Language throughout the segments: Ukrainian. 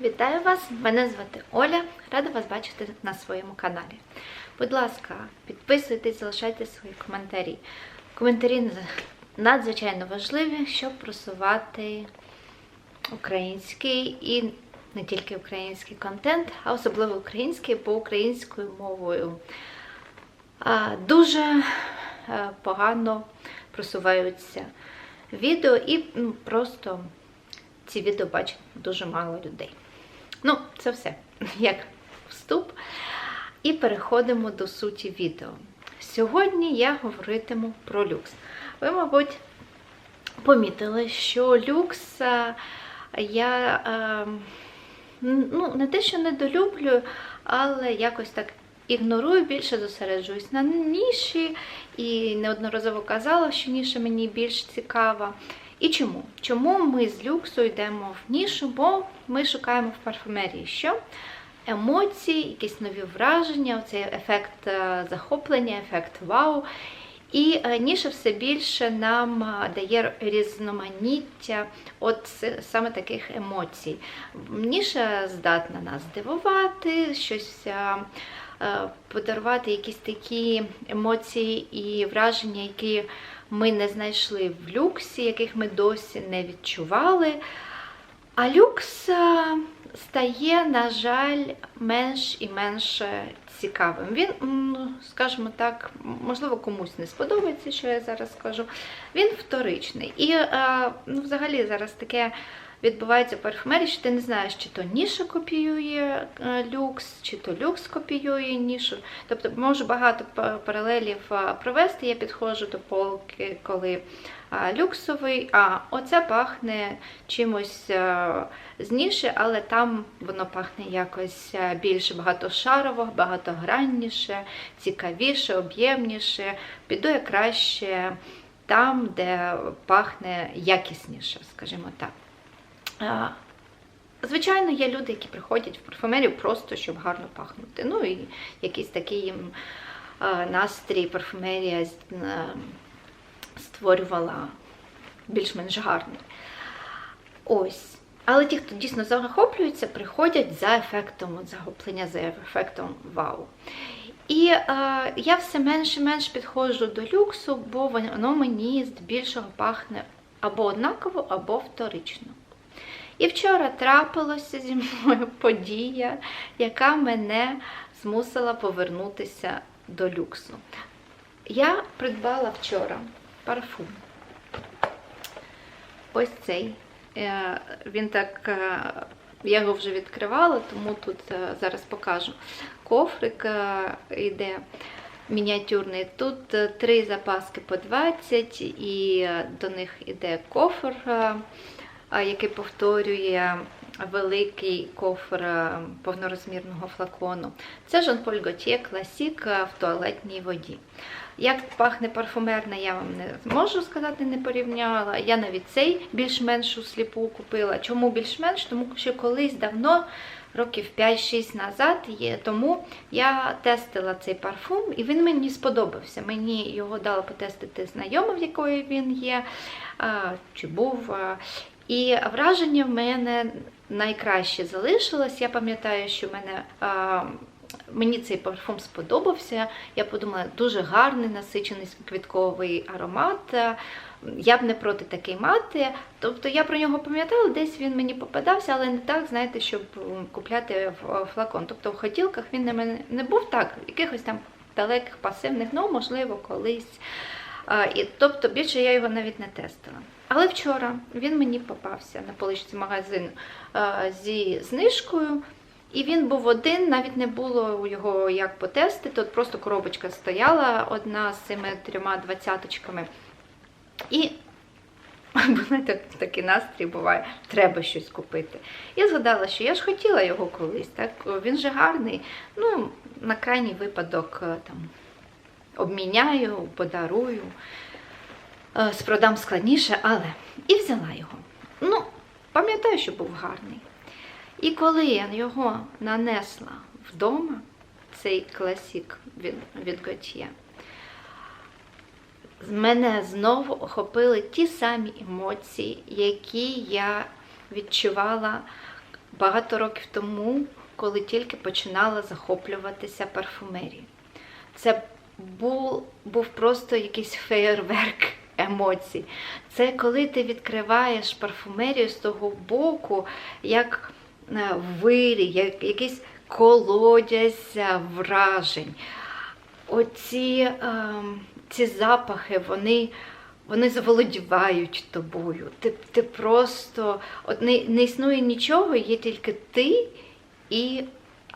Вітаю вас! Мене звати Оля. Рада вас бачити на своєму каналі. Будь ласка, підписуйтесь, залишайте свої коментарі. Коментарі надзвичайно важливі, щоб просувати український і не тільки український контент, а особливо український, бо українською мовою дуже е, погано просуваються відео і просто ці відео бачить дуже мало людей. Ну, це все як вступ. І переходимо до суті відео. Сьогодні я говоритиму про люкс. Ви, мабуть, помітили, що люкс я ну, не те, що недолюблюю, але якось так ігнорую, більше зосереджуюсь на ніші і неодноразово казала, що ніша мені більш цікава. І чому? Чому ми з люксу йдемо в нішу? Бо ми шукаємо в парфумерії що? Емоції, якісь нові враження, оцей ефект е, захоплення, ефект вау. І е, ніша все більше нам е, дає різноманіття от саме таких емоцій. Ніша здатна нас здивувати, щось подарувати якісь такі емоції і враження, які ми не знайшли в люксі, яких ми досі не відчували. А люкс е, стає, на жаль, менш і менш цікавим. Він, скажімо так, можливо, комусь не сподобається, що я зараз скажу. Він вторичний. І е, ну, взагалі зараз таке відбувається парфумерії, що ти не знаєш, чи то ніша копіює е, люкс, чи то люкс копіює нішу. Тобто можу багато паралелів е, провести. Я підходжу до полки, коли люксовий, а оце пахне чимось е, з ніші, але там воно пахне якось е, більш багатошарово, багатогранніше, цікавіше, об'ємніше. Піду я краще там, де пахне якісніше, скажімо так. Звичайно, є люди, які приходять в парфумерію просто щоб гарно пахнути. Ну і якийсь такий настрій парфумерія створювала більш-менш гарний. Ось. Але ті, хто дійсно захоплюється, приходять за ефектом захоплення, за ефектом вау. І е, я все менше і менше підходжу до люксу, бо воно мені здебільшого пахне або однаково, або вторично. І вчора трапилася зі мною подія, яка мене змусила повернутися до люксу. Я придбала вчора парфум. Ось цей. Е, Він так, е, я його вже відкривала, тому тут е, зараз покажу. Кофрик йде мініатюрний. Тут три запаски по 20, і до них йде кофр, який повторює великий кофр е, повнорозмірного флакону. Це Jean-Paul Gaultier Classic е, в туалетній воді. Як пахне парфумерна, я вам не зможу сказати, не порівняла. Я навіть цей більш-менш у сліпу купила. Чому більш-менш? Тому що колись давно, років 5-6 назад, тому я тестила цей парфум, і він мені сподобався. Мені його дала потестити знайома, в якої він є, чи був. І враження в мене найкраще залишилось. Я пам'ятаю, що в мене. а, Мені цей парфум сподобався. Я подумала, дуже гарний насичений квітковий аромат. Е, Я б не проти такий мати. Тобто я про нього пам'ятала, десь він мені попадався, але не так, знаєте, щоб купляти флакон. Тобто в хотілках він на мене не був так, якихось там далеких пасивних, ну, можливо, колись. І, тобто більше я його навіть не тестила. Але вчора він мені попався на поличці магазину зі знижкою. І він був один, навіть не було його як потестити. Тут просто коробочка стояла одна з цими трьома двадцяточками. І знаєте, такий настрій буває, треба щось купити. Я згадала, що я ж хотіла його колись, так? Він же гарний. Ну, на крайній випадок е, там обміняю, подарую, е, спродам складніше, але і взяла його. Ну, пам'ятаю, що був гарний. І коли я його нанесла вдома, цей класік від, від з мене знову охопили ті самі емоції, які я відчувала багато років тому, коли тільки починала захоплюватися парфумерією. Це був, був просто якийсь феєрверк емоцій. Це коли ти відкриваєш парфумерію з того боку, як е, вирій, як якийсь колодязь вражень. Оці е, ці запахи, вони. Вони заволодівають тобою. Ти ти просто от не, не існує нічого, є тільки ти і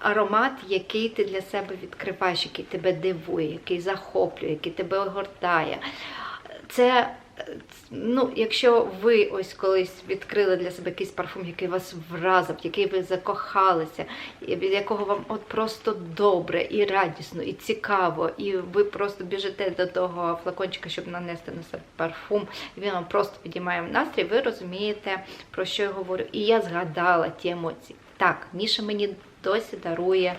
аромат, який ти для себе відкриваєш, який тебе дивує, який захоплює, який тебе огортає. Це, ну, якщо ви ось колись відкрили для себе якийсь парфум, який вас вразив, який ви закохалися, від якого вам от просто добре і радісно, і цікаво, і ви просто біжите до того флакончика, щоб нанести на себе парфум, і він вам просто підіймає настрій, ви розумієте, про що я говорю. І я згадала ті емоції. Так, Міша мені досі дарує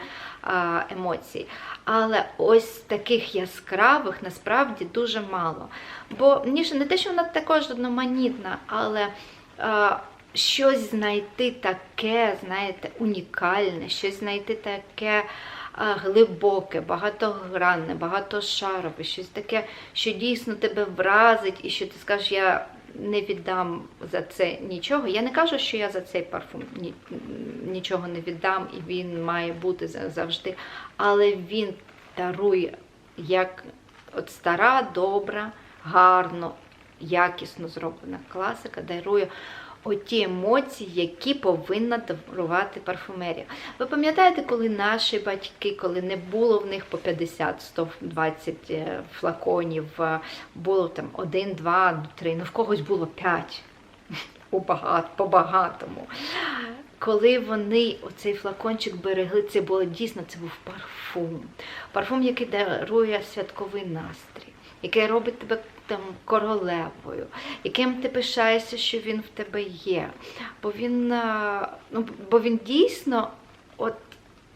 емоції. Але ось таких яскравих насправді дуже мало. Бо Ніша не те, що вона також одноманітна, але щось знайти таке, знаєте, унікальне, щось знайти таке. Глибоке, багатогранне, багатошарове, щось таке, що дійсно тебе вразить, і що ти скажеш, я не віддам за це нічого. Я не кажу, що я за цей парфум нічого не віддам, і він має бути завжди. Але він дарує як от стара, добра, гарно, якісно зроблена класика, дарує оті емоції, які повинна дарувати парфумерія. Ви пам'ятаєте, коли наші батьки, коли не було в них по 50-120 е, флаконів, е, було там 1, 2, 3, ну в когось було 5 по багатому. Коли вони оцей флакончик берегли, це було дійсно це був парфум. Парфум, який дарує святковий настрій, який робить тебе там королевою, яким ти пишаєшся, що він в тебе є. Бо він ну, бо він дійсно от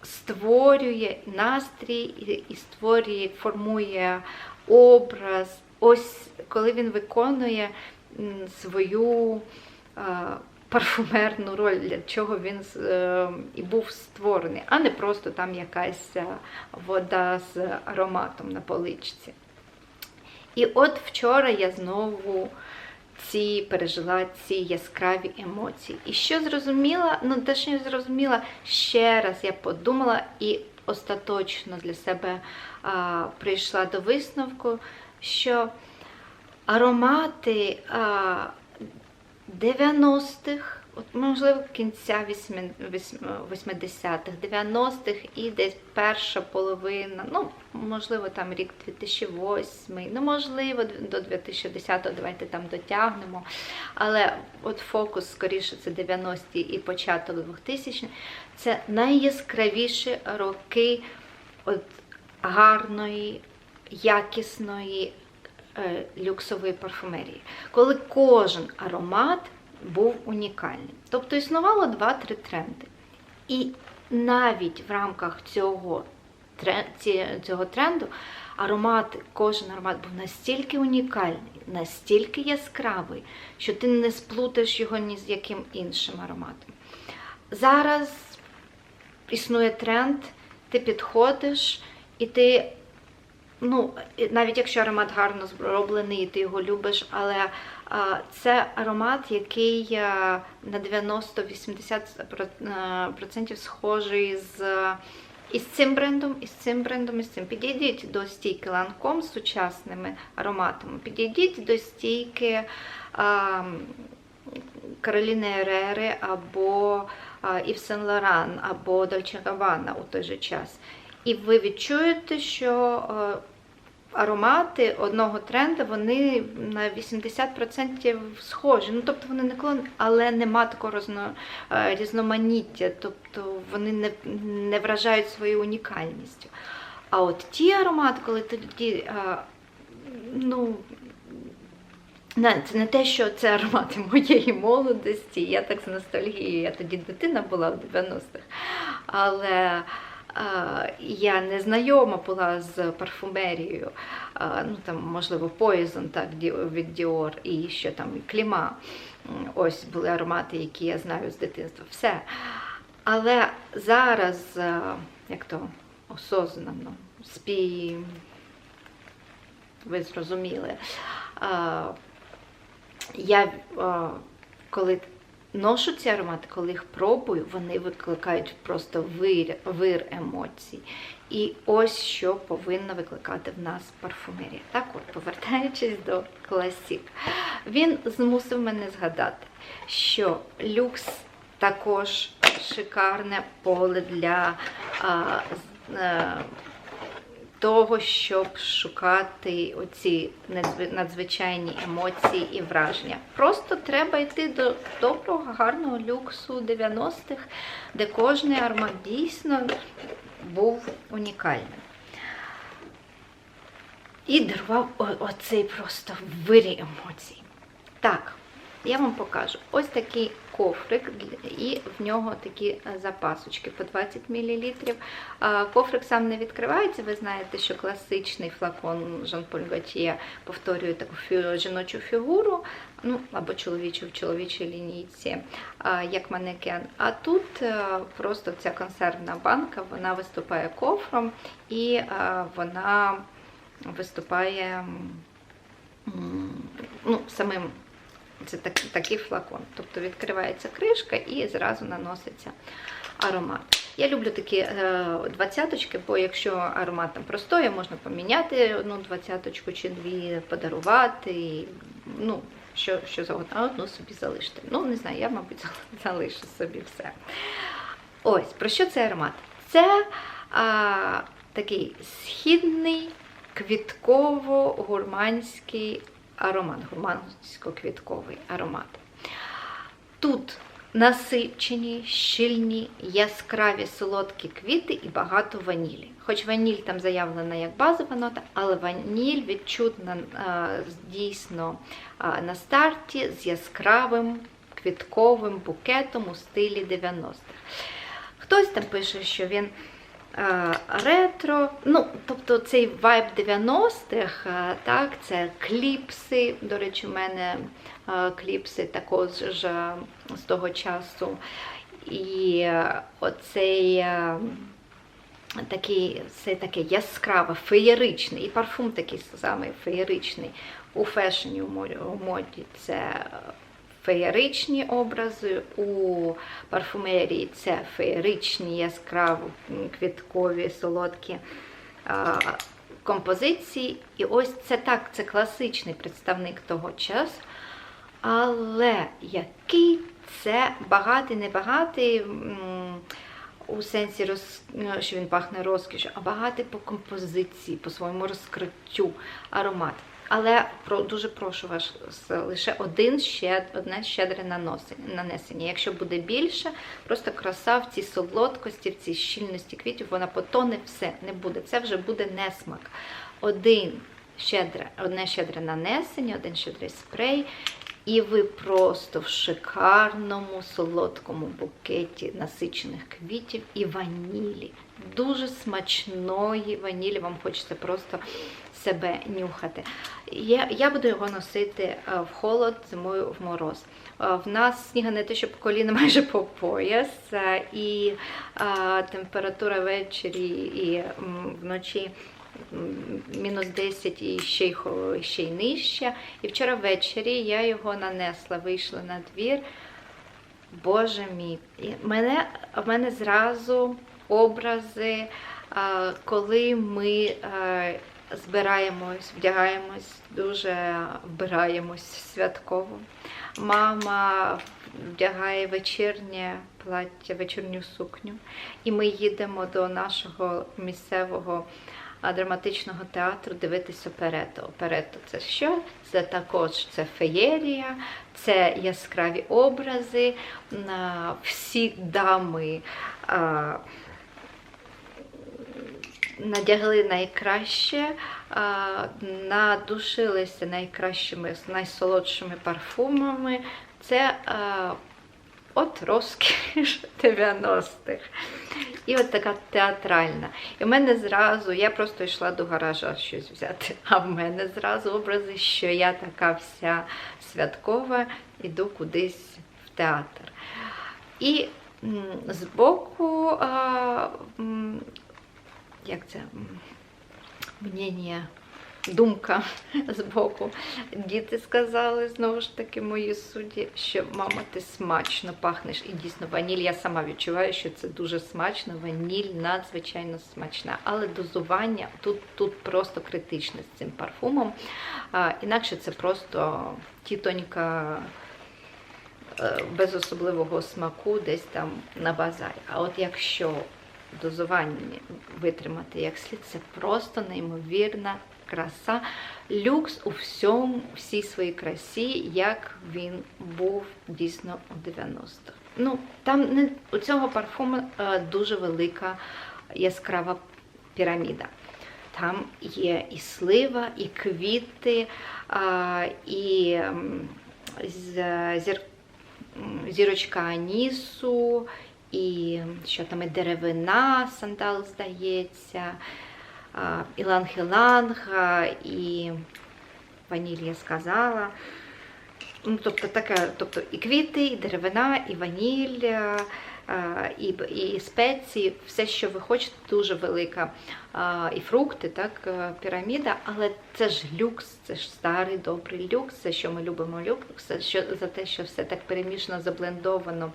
створює настрій і, створює, формує образ. Ось коли він виконує свою парфумерну роль, для чого він е, і був створений, а не просто там якась вода з ароматом на поличці. І от вчора я знову ці пережила ці яскраві емоції. І що зрозуміла, ну те, що я зрозуміла, ще раз я подумала і остаточно для себе а, прийшла до висновку, що аромати а, 90-х, от, можливо, кінця 80-х, 90-х і десь перша половина, ну, можливо, там рік 2008, ну, можливо, до 2010-го давайте там дотягнемо. Але от фокус, скоріше, це 90-ті і початок 2000-х, це найяскравіші роки от гарної, якісної. Е, люксової парфумерії, коли кожен аромат був унікальним. Тобто існувало 2-3 тренди. І навіть в рамках цього цього тренду аромат, кожен аромат був настільки унікальний, настільки яскравий, що ти не сплутаєш його ні з яким іншим ароматом. Зараз існує тренд, ти підходиш і ти ну, навіть якщо аромат гарно зроблений, і ти його любиш, але це аромат, який на 90-80% схожий з. І з цим брендом, і з цим брендом, і з цим. Підійдіть до стійки Lancome з сучасними ароматами. Підійдіть до стійки а, Кароліни Ерери або Ів Сен Лоран, або Дольче Гавана у той же час. І ви відчуєте, що аромати одного тренду, вони на 80% схожі. Ну, тобто вони не клон, але нема такого розно, е, різноманіття, тобто вони не не вражають своєю унікальністю. А от ті аромати, коли тоді, е, ну, це не те, що це аромати моєї молодості, я так з ностальгією, я тоді дитина була в 90-х. Але я не знайома була з парфумерією, ну там, можливо, Poison так, від Dior і що там, Кліма. Ось були аромати, які я знаю з дитинства. Все. Але зараз, е, як то осознано, спі... ви зрозуміли, я е, коли ношу ці аромати, коли їх пробую, вони викликають просто вир, вир емоцій. І ось що повинна викликати в нас парфумерія. Так от, повертаючись до класік, він змусив мене згадати, що люкс також шикарне поле для а, е, того, щоб шукати оці надзвичайні емоції і враження. Просто треба йти до доброго, гарного люксу 90-х, де кожний аромат дійсно був унікальним. І дарував оцей просто вирі емоцій. Так, я вам покажу. Ось такий кофрик, і в нього такі е, запасочки по 20 мл. Кофрик сам не відкривається. Ви знаєте, що класичний флакон Жан-Поль Готьє повторює таку жіночу фігуру, ну або чоловічу в чоловічій лінійці, як манекен. А тут е, просто ця консервна банка, вона виступає кофром і е, вона виступає ну, самим це так, такий флакон. Тобто відкривається кришка і зразу наноситься аромат. Я люблю такі е, двадцяточки, бо якщо аромат там простоє, можна поміняти одну двадцяточку чи дві, подарувати. Ну, що, що завгодно, а одну собі залишити. Ну, не знаю, я, мабуть, залишу собі все. Ось, про що цей аромат? Це а, такий східний квітково-гурманський аромат, гурмансько-квітковий аромат. Тут насичені, щільні, яскраві солодкі квіти і багато ванілі. Хоч ваніль там заявлена як базова нота, але ваніль відчутна дійсно на старті з яскравим квітковим букетом у стилі 90-х. Хтось там пише, що він е, ретро, ну, тобто цей вайб 90-х, е, так, це кліпси. До речі, у мене е, кліпси також з того часу. І е, оцей е, такий, це таке яскраве, феєричний, і парфум такий самий феєричний у фешені, у моді це феєричні образи, у парфумерії це феєричні, яскраво квіткові, солодкі композиції. І ось це так, це класичний представник того часу. Але який це багатий, небагатий, у сенсі, роз, що він пахне розкішю, а багатий по композиції, по своєму розкриттю аромат. Але дуже прошу вас лише один щед, одне щедре нанесення. Якщо буде більше, просто краса в цій солодкості, в цій щільності квітів, вона потоне все, не буде. Це вже буде несмак. Один щедре, одне щедре нанесення, один щедрий спрей, і ви просто в шикарному солодкому букеті насичених квітів і ванілі. Дуже смачної ванілі, вам хочеться просто себе нюхати. Я, я буду його носити е, в холод, зимою в мороз. Е, В нас сніга не те, що по коліна майже по пояс, е, і температура ввечері і вночі мінус 10 і ще й, ще й нижче. І вчора ввечері я його нанесла, вийшла на двір. Боже мій, і мене, в мене зразу образи, коли ми е, збираємось, вдягаємось, дуже вбираємось святково. Мама вдягає вечірнє плаття, вечірню сукню, і ми їдемо до нашого місцевого драматичного театру дивитись оперету. Оперету це що? Це також це феєрія, це яскраві образи. Всі дами надягли найкраще, надушилися найкращими, найсолодшими парфумами. Це от розкіш 90-х. І от така театральна. І в мене зразу, я просто йшла до гаража щось взяти, а в мене зразу образи, що я така вся святкова, іду кудись в театр. І м, збоку, а, м, як це? Мнення, думка збоку. Діти сказали, знову ж таки, мої судді, що мама, ти смачно пахнеш. І дійсно, ваніль, я сама відчуваю, що це дуже смачно. Ваніль надзвичайно смачна. Але дозування тут, тут просто критичне з цим парфумом. А, інакше це просто тітонька е, без особливого смаку десь там на базарі. А от якщо дозування витримати як слід, це просто неймовірна краса. Люкс у всьому, всій своїй красі, як він був дійсно у 90-х. Ну, там не, у цього парфуму е, дуже велика яскрава піраміда. Там є і слива, і квіти, і зірочка анісу, і що там і деревина, сандал, здається, іланг-іланг, і ваніль я сказала. Ну, тобто таке, тобто і квіти, і деревина, і ваніль, а, а, і, і спеції, все, що ви хочете, дуже велика. І фрукти, так, е, піраміда, але це ж люкс, це ж старий добрий люкс, це що ми любимо люкс, це що, за те, що все так перемішано, заблендовано.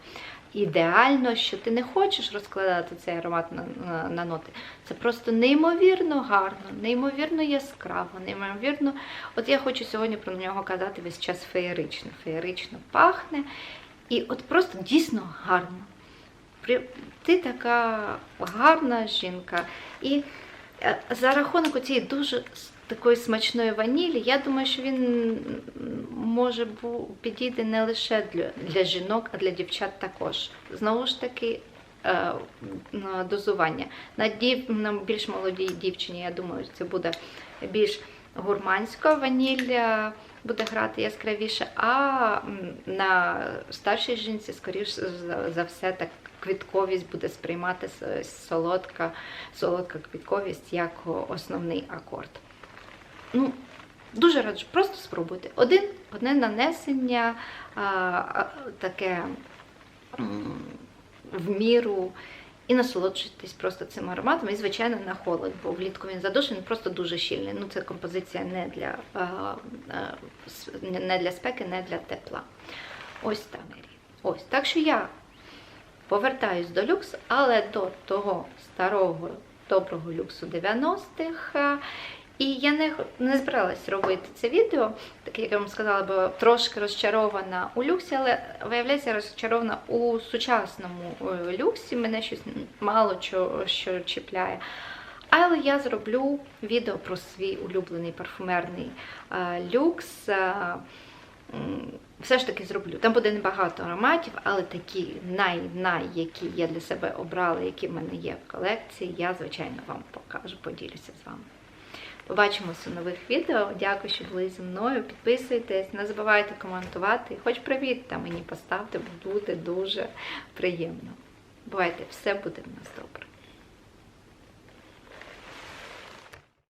Ідеально, що ти не хочеш розкладати цей аромат на, на, на ноти. Це просто неймовірно гарно, неймовірно яскраво, неймовірно. От я хочу сьогодні про нього казати весь час феєрично. Феєрично пахне. І от просто дійсно гарно. Ти така гарна жінка. І е, за рахунок цієї дуже такої смачної ванілі, я думаю, що він може підійде не лише для, для жінок, а для дівчат також. Знову ж таки, е, дозування. На, дів, на більш молодій дівчині, я думаю, це буде більш гурманська ваніль буде грати яскравіше, а на старшій жінці, скоріш за все, так квітковість буде сприймати солодка, солодка квітковість як основний акорд. Ну, дуже раджу, просто спробуйте. Один, одне нанесення, а, таке в міру. І насолоджуйтесь просто цим ароматом. І, звичайно, на холод, бо влітку він задушений, просто дуже щільний. Ну, це композиція не для, не для спеки, не для тепла. Ось так. Ось. Так що я повертаюсь до люкс, але до того старого доброго люксу 90-х. І я не, не збиралась робити це відео, так як я вам сказала, бо трошки розчарована у люксі, але виявляється розчарована у сучасному е, люксі. Мене щось мало чого що чіпляє. Але я зроблю відео про свій улюблений парфумерний е, люкс. е, Все ж таки зроблю. Там буде небагато ароматів, але такі най-най, які я для себе обрала, які в мене є в колекції, я, звичайно, вам покажу, поділюся з вами. Побачимося у нових відео. Дякую, що були зі мною. Підписуйтесь, не забувайте коментувати. Хоч привіт та мені поставте, бо буде дуже приємно. Бувайте, все буде в нас добре.